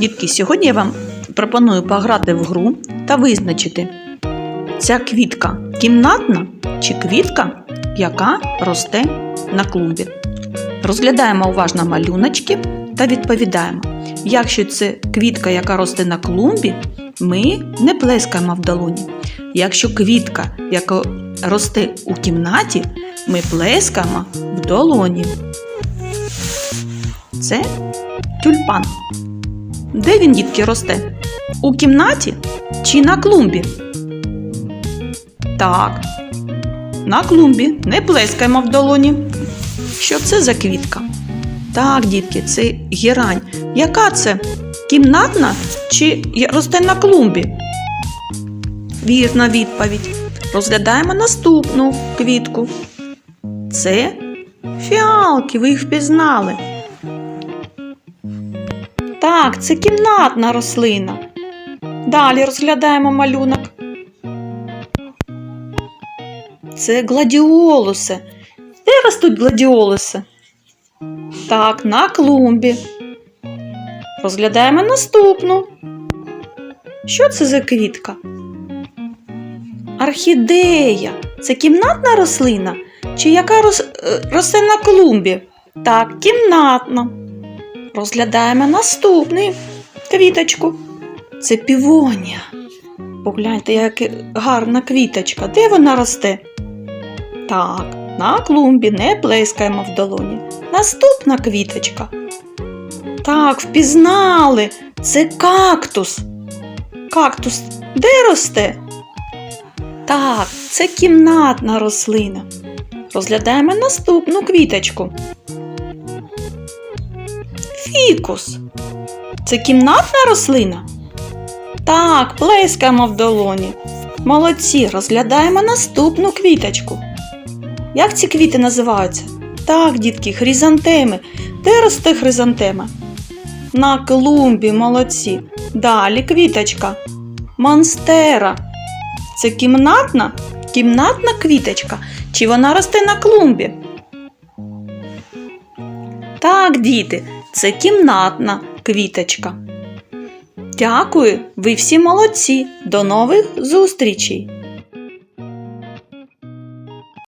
Дітки, сьогодні я вам пропоную пограти в гру та визначити, ця квітка кімнатна чи квітка, яка росте на клумбі. Розглядаємо уважно малюночки та відповідаємо. Якщо це квітка, яка росте на клумбі, ми не плескаємо в долоні. Якщо квітка, яка росте у кімнаті, ми плескаємо в долоні. Це тюльпан. Де він, дітки, росте? У кімнаті чи на клумбі? Так, на клумбі. Не плескаємо в долоні. Що це за квітка? Так, дітки, це герань. Яка це? Кімнатна чи росте на клумбі? Вірна відповідь. Розглядаємо наступну квітку. Це фіалки, ви їх впізнали. Так, це кімнатна рослина. Далі розглядаємо малюнок. Це гладіолуси. Де ростуть гладіолуси? Так, на клумбі. Розглядаємо наступну. Що це за квітка? Орхідея. Це кімнатна рослина? Чи яка рос... е, росте на клумбі? Так, кімнатна. Розглядаємо наступну квіточку. Це півонія. Погляньте, яка гарна квіточка. Де вона росте? Так, на клумбі не плескаємо в долоні. Наступна квіточка. Так, впізнали. Це кактус. Кактус де росте? Так, це кімнатна рослина. Розглядаємо наступну квіточку. Фікус. Це кімнатна рослина? Так, плескаємо в долоні. Молодці, розглядаємо наступну квіточку. Як ці квіти називаються? Так, дітки, хризантеми. Де росте хризантема? На клумбі, молодці. Далі квіточка. Монстера. Це кімнатна? Кімнатна квіточка. Чи вона росте на клумбі? Так, діти, це кімнатна квіточка. Дякую, ви всі молодці. До нових зустрічей!